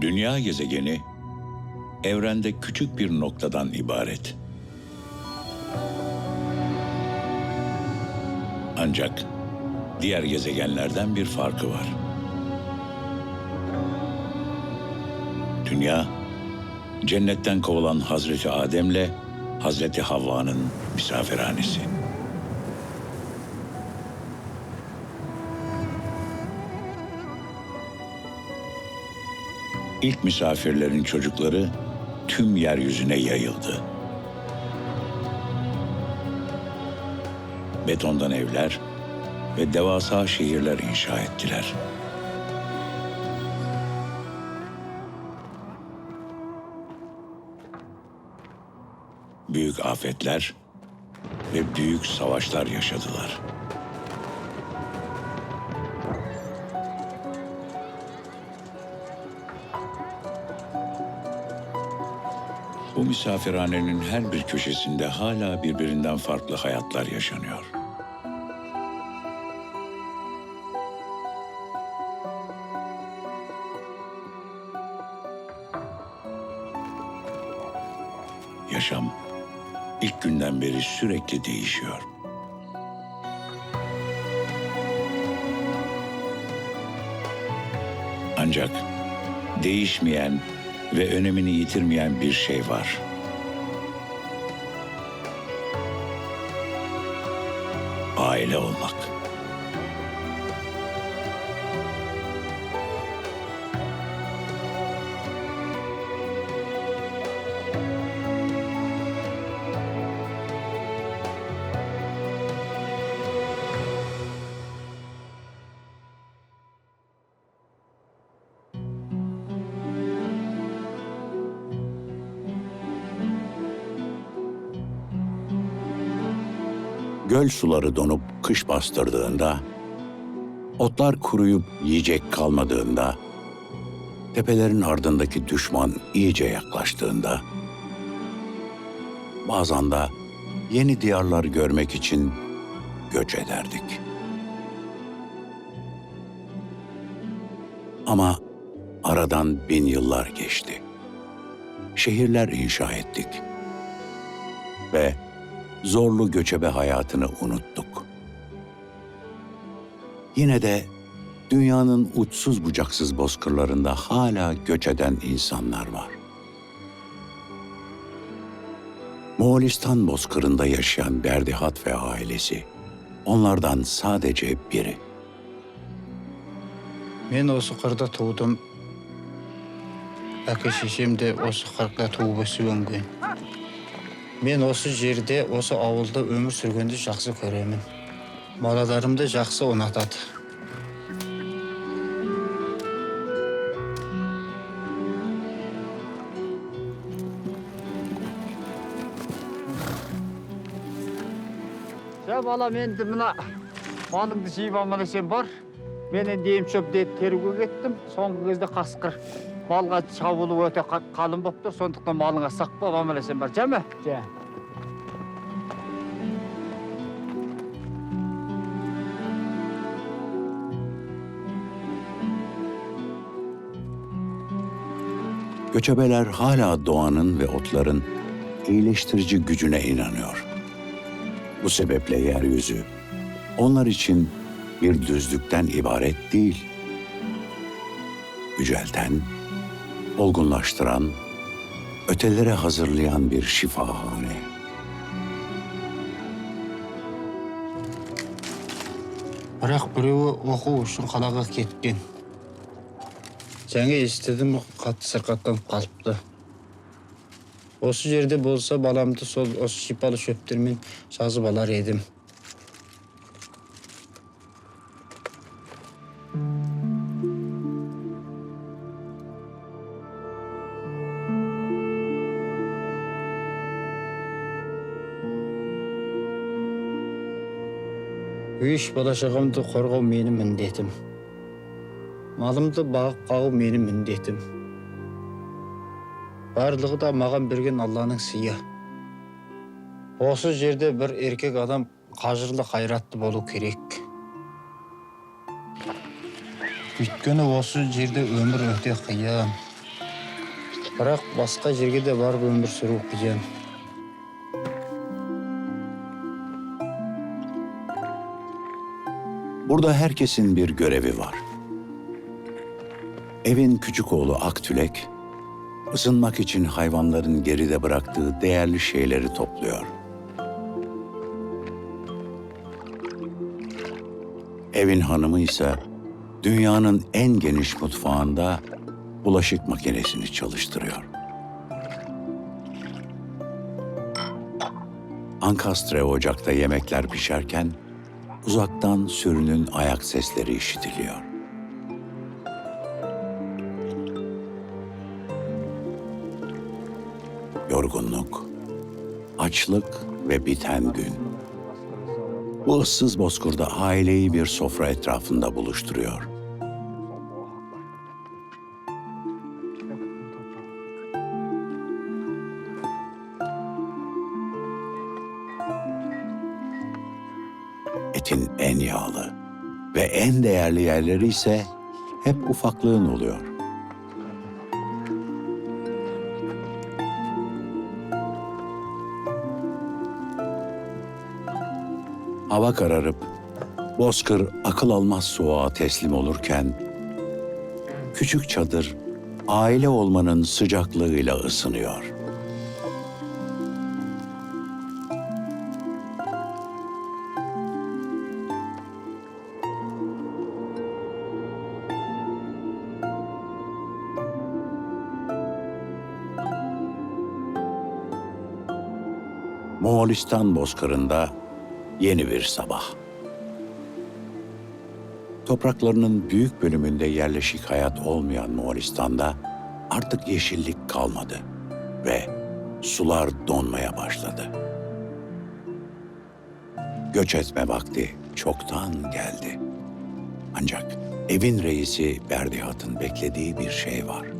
Dünya gezegeni evrende küçük bir noktadan ibaret. Ancak diğer gezegenlerden bir farkı var. Dünya, cennetten kovulan Hazreti Adem'le Hazreti Havva'nın misafirhanesi. İlk misafirlerin çocukları tüm yeryüzüne yayıldı. Betondan evler ve devasa şehirler inşa ettiler. Büyük afetler ve büyük savaşlar yaşadılar. Bu misafirhanenin her bir köşesinde hala birbirinden farklı hayatlar yaşanıyor. Yaşam ilk günden beri sürekli değişiyor. Ancak değişmeyen ve önemini yitirmeyen bir şey var. Aile olmak. Göl suları donup kış bastırdığında, otlar kuruyup yiyecek kalmadığında, tepelerin ardındaki düşman iyice yaklaştığında, bazen de yeni diyarlar görmek için göç ederdik. Ama aradan bin yıllar geçti. Şehirler inşa ettik. Ve zorlu göçebe hayatını unuttuk. Yine de dünyanın uçsuz bucaksız bozkırlarında hala göç eden insanlar var. Moğolistan bozkırında yaşayan Berdihat ve ailesi onlardan sadece biri. Мен осы қырда тудым. Әке шешем де осы қырда туып өсіп өнген. Мен осы жерде, осы ауылда өмір сүргенді жақсы көремін. Балаларымды жақсы ұнатады. Ja балам енді мына малыңды жиып аман бар. Мен енді шөпті теруге кеттім. Соңғы кезде қасқыр малға шабуылы өте қа- қалың болып тұр. Сондықтан малыңа сақ болып аман бар. Жә Жә. Göçebeler hala doğanın ve otların iyileştirici gücüne inanıyor. Bu sebeple yeryüzü onlar için bir düzlükten ibaret değil. Yücelten, olgunlaştıran, ötelere hazırlayan bir şifahane. бірақ біреуі оқу үшін қалаға кеткен жаңа естідім қатты сырқаттанып қалыпты осы жерде болса баламды сол осы шипалы шөптермен жазып алар едім Үй іш бала шағамды қорғау менің міндетім. Малымды бағып қағу менің міндетім. Барлығы да маған берген алланың сыйы. Осы жерде бір еркек адам қажырлы қайратты болу керек. Өйткені осы жерде өмір өте қиын. Бірақ басқа жерге де барып өмір сүру қиын. Burada herkesin bir görevi var. Evin küçük oğlu Aktülek, ısınmak için hayvanların geride bıraktığı değerli şeyleri topluyor. Evin hanımı ise dünyanın en geniş mutfağında bulaşık makinesini çalıştırıyor. Ankastre ocakta yemekler pişerken uzaktan sürünün ayak sesleri işitiliyor. Yorgunluk, açlık ve biten gün. Bu ıssız bozkurda aileyi bir sofra etrafında buluşturuyor. Etin en yağlı ve en değerli yerleri ise hep ufaklığın oluyor. Hava kararıp bozkır akıl almaz soğuğa teslim olurken küçük çadır aile olmanın sıcaklığıyla ısınıyor. Moğolistan bozkırında yeni bir sabah. Topraklarının büyük bölümünde yerleşik hayat olmayan Moğolistan'da artık yeşillik kalmadı ve sular donmaya başladı. Göç etme vakti çoktan geldi. Ancak evin reisi Berdihat'ın beklediği bir şey var.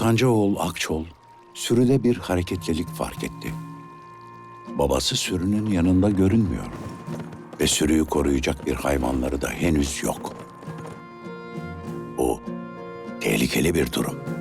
Ortanca oğul Akçol sürüde bir hareketlilik fark etti. Babası sürünün yanında görünmüyor ve sürüyü koruyacak bir hayvanları da henüz yok. Bu tehlikeli bir durum.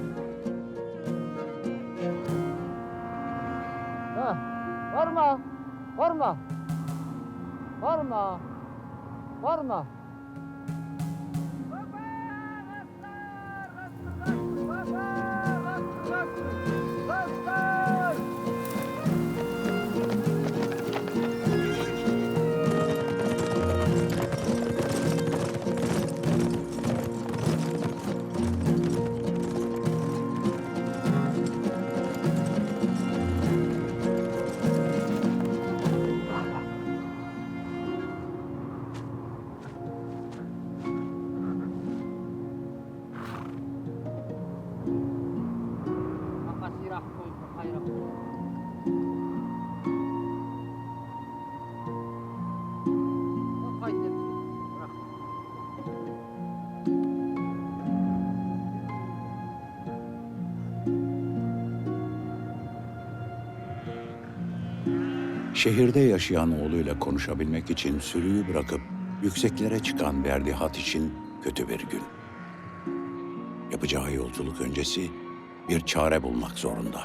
Şehirde yaşayan oğluyla konuşabilmek için sürüyü bırakıp yükseklere çıkan Berdihat için kötü bir gün. Yapacağı yolculuk öncesi bir çare bulmak zorunda.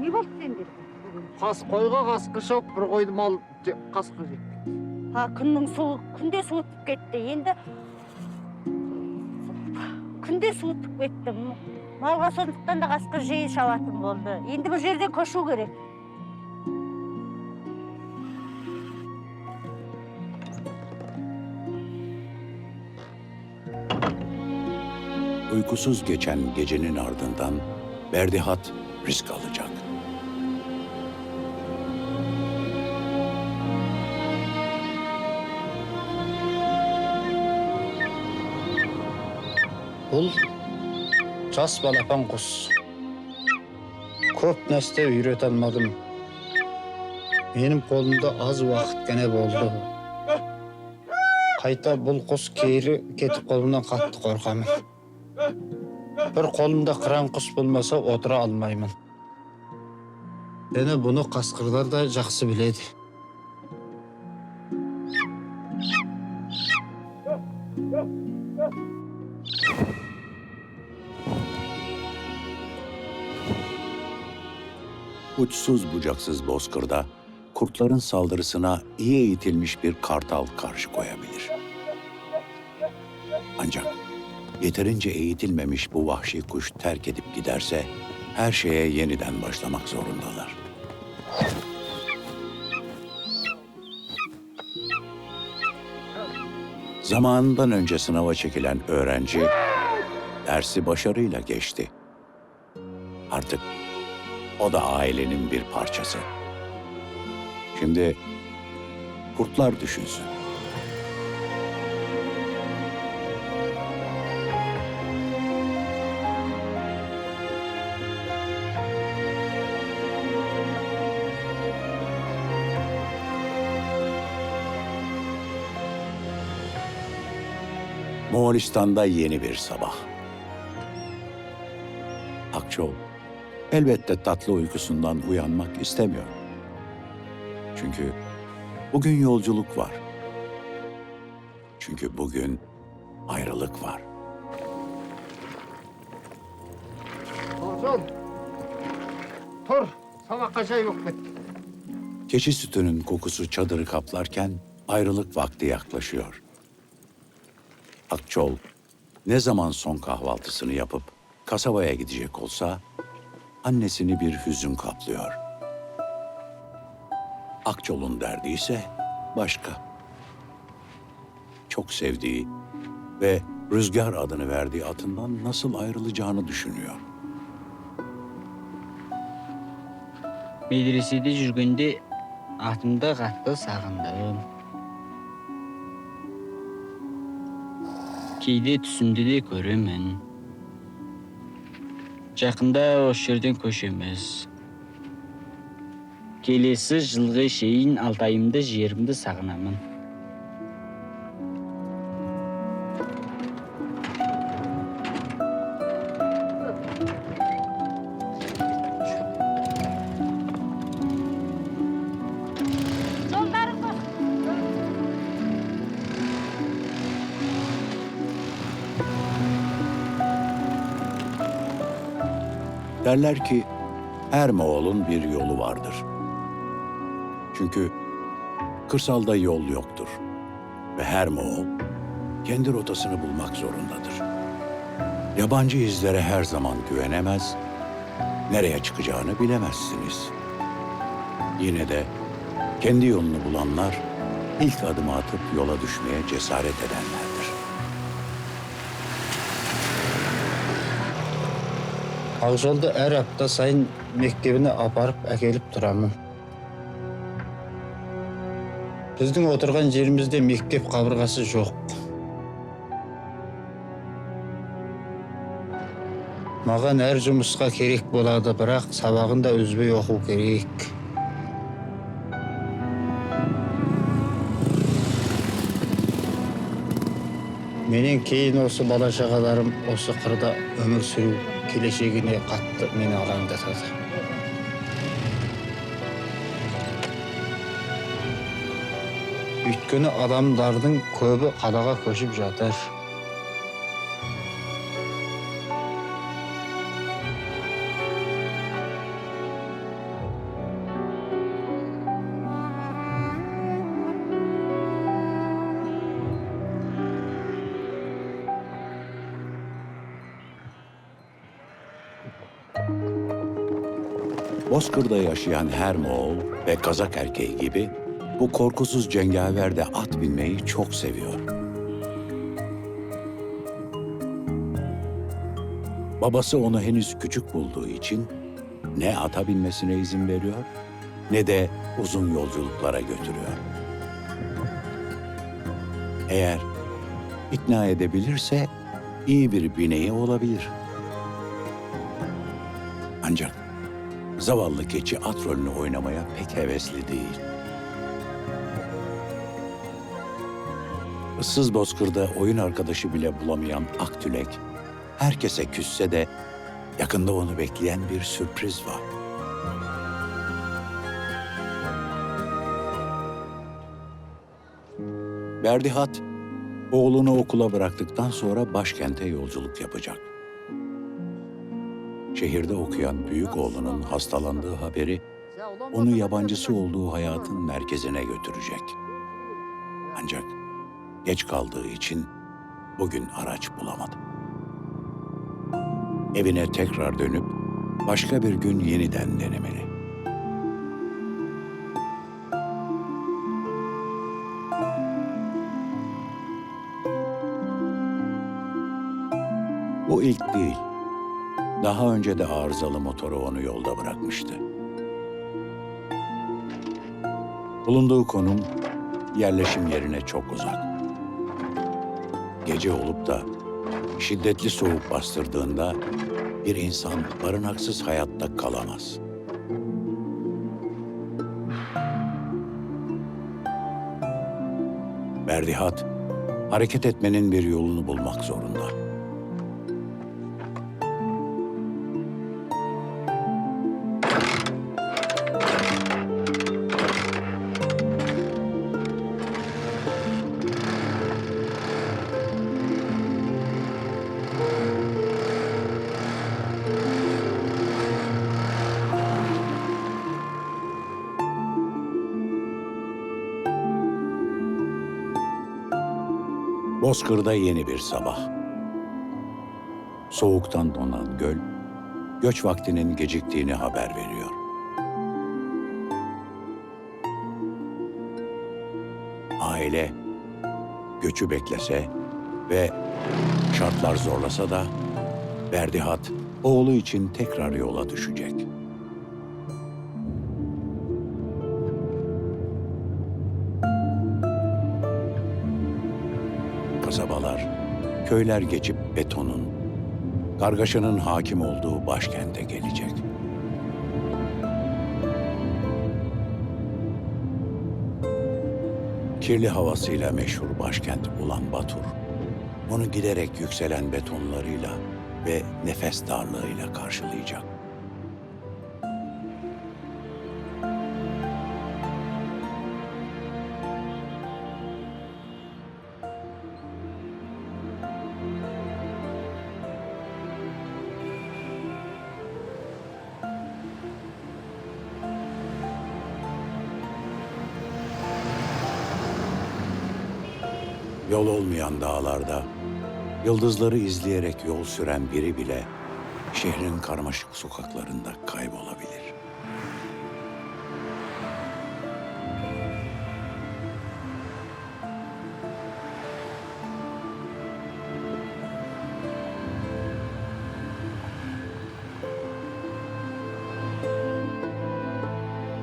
не болды сендерге бүгін Қас қойға қасқыр шауып бір қойды мал же- қасқыр жеп а күннің суы күнде суытып кетті енді күнде суытып кетті малға сондықтан да қасқыр жиі шабатын болды енді бұл жерден көшу керек uykusuz geçen gecenin ardından Berdihat risk alacak. Bul, casbal apan kuz. Kop neste üret almadım. Benim kolumda az vakit gene boldu. Kayta bul kuz keyri ketip kolumdan kattı korkamın. Bir qo'limda qiranqus bo'lmasa o'tira olmayman. Yana buni qasqirlar da yaxshi biladi. Uçsuz bucaksız bozkırda kurtların saldırısına iyi eğitilmiş bir kartal karşı koyabilir. Ancak yeterince eğitilmemiş bu vahşi kuş terk edip giderse her şeye yeniden başlamak zorundalar. Zamanından önce sınava çekilen öğrenci dersi başarıyla geçti. Artık o da ailenin bir parçası. Şimdi kurtlar düşünsün. Moğolistan'da yeni bir sabah. Akçol elbette tatlı uykusundan uyanmak istemiyor. Çünkü bugün yolculuk var. Çünkü bugün ayrılık var. Tursun. Tur. Sabah şey yok bitti. Keçi sütünün kokusu çadırı kaplarken ayrılık vakti yaklaşıyor. Akçol ne zaman son kahvaltısını yapıp kasabaya gidecek olsa annesini bir hüzün kaplıyor. Akçol'un derdi ise başka. Çok sevdiği ve Rüzgar adını verdiği atından nasıl ayrılacağını düşünüyor. Medresede жүргенде атымды қатты сағындым. Кейде түсімде де көремін. Жақында осы жерден көшеміз. Келесі жылғы шейін алтайымды жерімді сағынамын. Derler ki her Moğol'un bir yolu vardır. Çünkü kırsalda yol yoktur. Ve her Moğol kendi rotasını bulmak zorundadır. Yabancı izlere her zaman güvenemez, nereye çıkacağını bilemezsiniz. Yine de kendi yolunu bulanlar ilk adımı atıp yola düşmeye cesaret edenlerdir. Ақжолды әр апта сайын мектебіне апарып әкеліп тұрамын. Біздің отырған жерімізде мектеп қабырғасы жоқ. Маған әр жұмысқа керек болады, бірақ сабағын да үзбей оқу керек. Менен кейін осы бала шағаларым осы қырда өмір сүру келешегіне қатты мені алаңдатады. Өйткені адамдардың көбі қалаға көшіп жатыр. Bozkır'da yaşayan her Moğol ve Kazak erkeği gibi bu korkusuz cengaver de at binmeyi çok seviyor. Babası onu henüz küçük bulduğu için ne ata binmesine izin veriyor ne de uzun yolculuklara götürüyor. Eğer ikna edebilirse iyi bir bineği olabilir. Ancak zavallı keçi at rolünü oynamaya pek hevesli değil. Issız bozkırda oyun arkadaşı bile bulamayan Aktülek, herkese küsse de yakında onu bekleyen bir sürpriz var. Berdihat, oğlunu okula bıraktıktan sonra başkente yolculuk yapacak. Şehirde okuyan büyük oğlunun hastalandığı haberi onu yabancısı olduğu hayatın merkezine götürecek. Ancak geç kaldığı için bugün araç bulamadı. Evine tekrar dönüp başka bir gün yeniden denemeli. Bu ilk değil. Daha önce de arızalı motoru onu yolda bırakmıştı. Bulunduğu konum yerleşim yerine çok uzak. Gece olup da şiddetli soğuk bastırdığında bir insan barınaksız hayatta kalamaz. Berdihat, hareket etmenin bir yolunu bulmak zorunda. Bozkır'da yeni bir sabah. Soğuktan donan göl, göç vaktinin geciktiğini haber veriyor. Aile göçü beklese ve şartlar zorlasa da Berdihat oğlu için tekrar yola düşecek. Köyler geçip betonun, kargaşanın hakim olduğu başkente gelecek. Kirli havasıyla meşhur başkent Ulan Batur, onu giderek yükselen betonlarıyla ve nefes darlığıyla karşılayacak. Yıldızları izleyerek yol süren biri bile şehrin karmaşık sokaklarında kaybolabilir.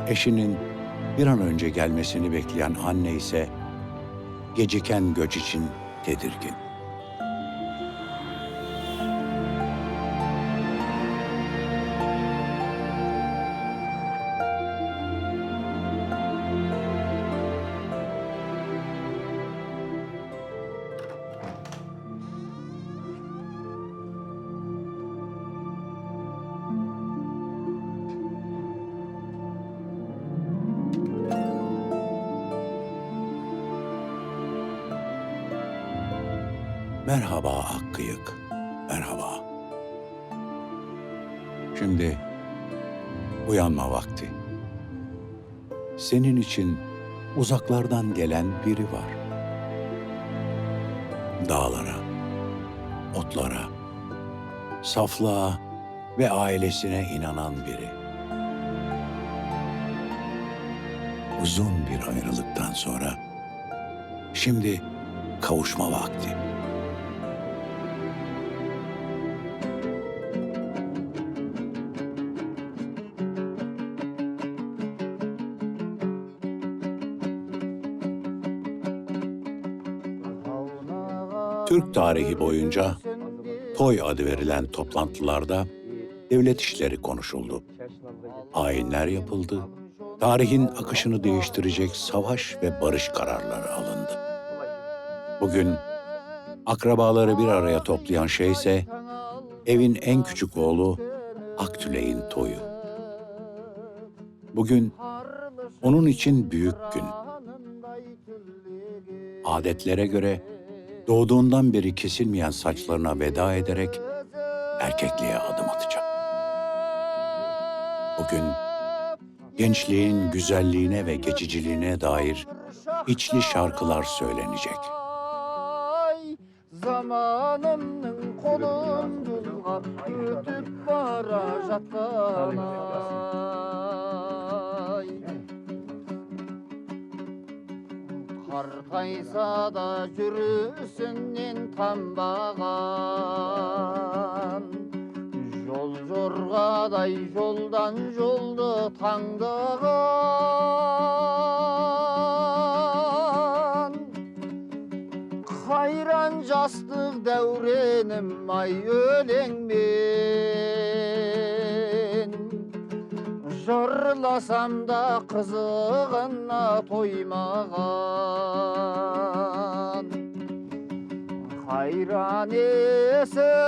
Eşinin bir an önce gelmesini bekleyen anne ise geciken göç için tedirgin. Merhaba Akkıyık, merhaba. Şimdi uyanma vakti. Senin için uzaklardan gelen biri var. Dağlara, otlara, saflığa ve ailesine inanan biri. Uzun bir ayrılıktan sonra şimdi kavuşma vakti. Türk tarihi boyunca toy adı verilen toplantılarda devlet işleri konuşuldu. Ayinler yapıldı. Tarihin akışını değiştirecek savaş ve barış kararları alındı. Bugün akrabaları bir araya toplayan şey ise evin en küçük oğlu Aktüley'in toyu. Bugün onun için büyük gün. adetlere göre doğduğundan beri kesilmeyen saçlarına veda ederek erkekliğe adım atacak. Bugün gençliğin güzelliğine ve geçiciliğine dair içli şarkılar söylenecek. Zamanımın kolundan yürütüp bara қартайса да жүрісінен танбаған жол жорғадай жолдан жолды таңдаған қайран жастық дәуренім ай өлеңмен жырласам да қызығына тоймаған. Қайран есіл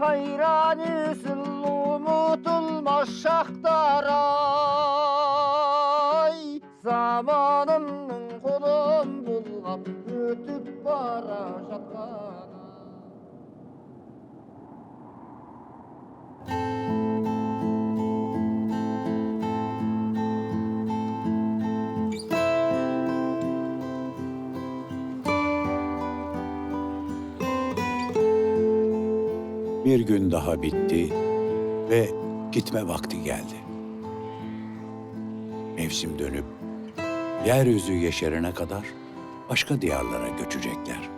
қайран есіл ұмытылмас шақтар Bir gün daha bitti ve gitme vakti geldi. Mevsim dönüp yeryüzü yeşerene kadar başka diyarlara göçecekler.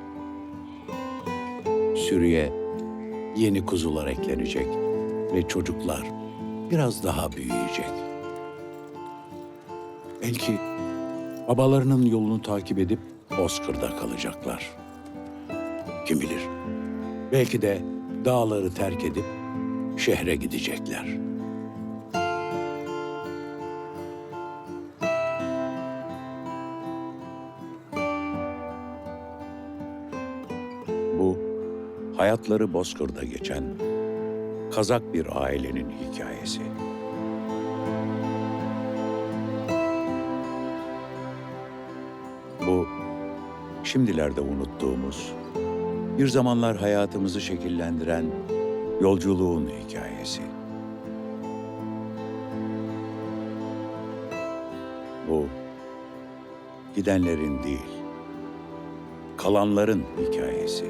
Sürüye yeni kuzular eklenecek ve çocuklar biraz daha büyüyecek. Belki babalarının yolunu takip edip Bozkır'da kalacaklar. Kim bilir? Belki de dağları terk edip şehre gidecekler. Bu hayatları Bozkır'da geçen Kazak bir ailenin hikayesi. Bu şimdilerde unuttuğumuz bir zamanlar hayatımızı şekillendiren yolculuğun hikayesi. Bu gidenlerin değil, kalanların hikayesi.